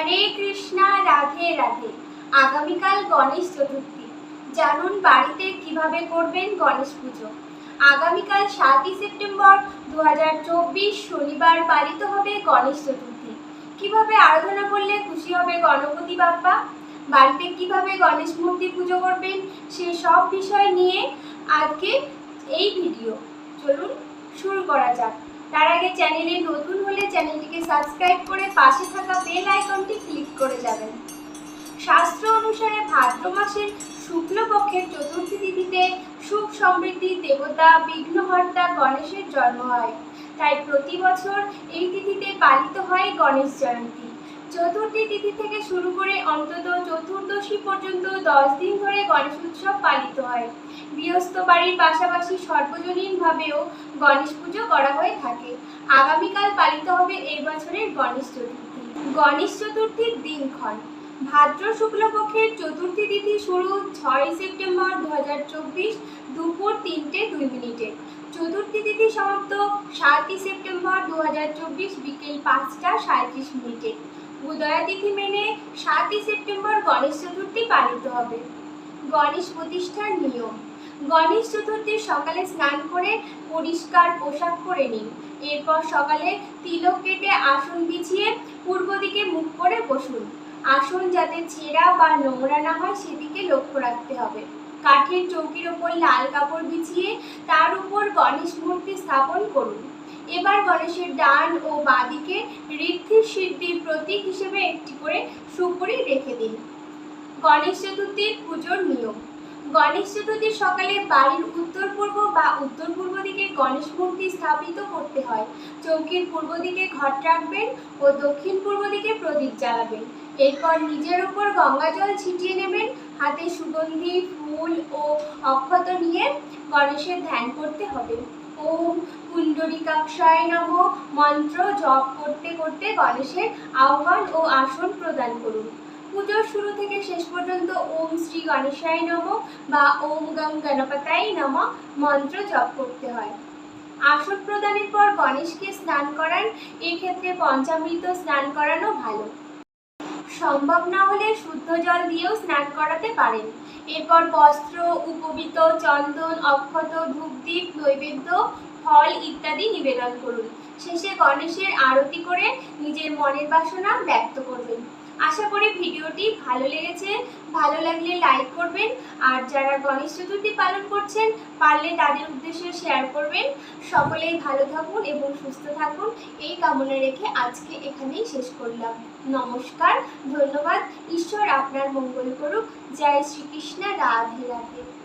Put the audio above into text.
হরে কৃষ্ণা, রাধে রাধে। আগামীকাল গণেশ চতুর্থী। জানুন বাড়িতে কীভাবে করবেন গণেশ পুজো। আগামীকাল সাতই সেপ্টেম্বর দু হাজার চব্বিশ শনিবার পালিত হবে গণেশ চতুর্থী। কীভাবে আরাধনা করলে খুশি হবে গণপতি বাপ্পা? বাড়িতে কীভাবে গণেশ মূর্তি পুজো করবেন? সে সব বিষয় নিয়ে আজকে এই ভিডিও। চলুন শুরু করা যাক। তার আগে চ্যানেলে নতুন হলে চ্যানেলটিকে সাবস্ক্রাইব করে পাশে থাকা বেল আইকনটি ক্লিক করে যাবেন। শাস্ত্র অনুসারে ভাদ্র মাসের শুক্লপক্ষের চতুর্থী তিথিতে সুখ সমৃদ্ধি, দেবতা, বিঘ্নহর্তা গণেশের জন্ম হয়। তাই প্রতি বছর এই তিথিতে পালিত হয় গণেশ জয়ন্তী। চতুর্থী তিথি থেকে শুরু করে অন্তত চতুর্দশী পর্যন্ত দশ দিন ধরে গণেশ উৎসব পালিত হয়। গৃহস্থ বাড়ির পাশাপাশি সর্বজনীনভাবেও গণেশ পুজো করা হয়ে থাকে। আগামীকাল পালিত হবে এই বছরের গণেশ চতুর্থী। গণেশ চতুর্থীর দিনক্ষণ। ভাদ্র শুক্লপক্ষের চতুর্থী তিথি শুরু ছয় সেপ্টেম্বর দু হাজার চব্বিশ দুপুর তিনটে দুই মিনিটে। চতুর্থী তিথি সমাপ্ত সাতই সেপ্টেম্বর দু হাজার চব্বিশ বিকেল পাঁচটা সাঁত্রিশ মিনিটে। উদয়া তিথি মেনে সাতই সেপ্টেম্বর গণেশ চতুর্থী পালিত হবে। গণেশ প্রতিষ্ঠার নিয়ম। গণেশ চতুর্থীর সকালে স্নান করে পরিষ্কার পোশাক পরে নিন। এরপর সকালে তিলক কেটে আসন বিছিয়ে পূর্ব দিকে মুখ করে বসুন। আসন যাতে ছেঁড়া বা নোংরা না হয় সেদিকে লক্ষ্য রাখতে হবে। কাঠের চৌকির ওপর লাল কাপড় বিছিয়ে তার উপর গণেশ মূর্তি স্থাপন করুন। এবার গণেশের ডান ও বাঁদিকে ঋদ্ধি সিদ্ধির প্রতীক হিসেবে একটি করে সুপুরি রেখে দিন। গণেশ চতুর্থীর পুজোর নিয়ম। গণেশ চতুর্থীর সকালে বাড়ির উত্তর পূর্ব বা উত্তর পূর্ব দিকে গণেশ মূর্তি স্থাপিত করতে হয়। চৌকির পূর্ব দিকে ঘট রাখবেন ও দক্ষিণ পূর্ব দিকে প্রদীপ জ্বালাবেন। এরপর নিজের উপর গঙ্গা জল ছিটিয়ে নেবেন। হাতে সুগন্ধি, ফুল ও অক্ষত নিয়ে গণেশের ধ্যান করতে হবে। ওম কুণ্ডরিকাক্ষায় নম। মন্ত্র জপ করতে করতে গণেশের আহ্বান ও আসন প্রদান করুন। পুজোর শুরু থেকে শেষ পর্যন্ত ওম শ্রী গণেশায় নম বা ওম গম গণপতাই নম মন্ত্র জপ করতে হয়। আসন প্রদানের পর গণেশকে স্নান করান, এক্ষেত্রে পঞ্চামৃত স্নান করানো ভালো। সম্ভব না হলে শুদ্ধ জল দিয়েও স্নান করাতে পারেন। এরপর বস্ত্র, উপবিত, চন্দন, অক্ষত, ধূপদীপ, নৈবেদ্য, ফল ইত্যাদি নিবেদন করুন। শেষে গণেশের আরতি করে নিজের মনের বাসনা ব্যক্ত করবেন। আশা করি ভিডিওটি ভালো লেগেছে। ভালো লাগলে লাইক করবেন। আর যারা গণেশ চতুর্থী পালন করছেন, পারলে তাদের উদ্দেশ্যে শেয়ার করবেন। সকলেই ভালো থাকুন এবং সুস্থ থাকুন। এই কামনা রেখে আজকে এখানেই শেষ করলাম। নমস্কার, ধন্যবাদ। ঈশ্বর আপনার মঙ্গল করুক। জয় শ্রীকৃষ্ণ, রাধে রাধে।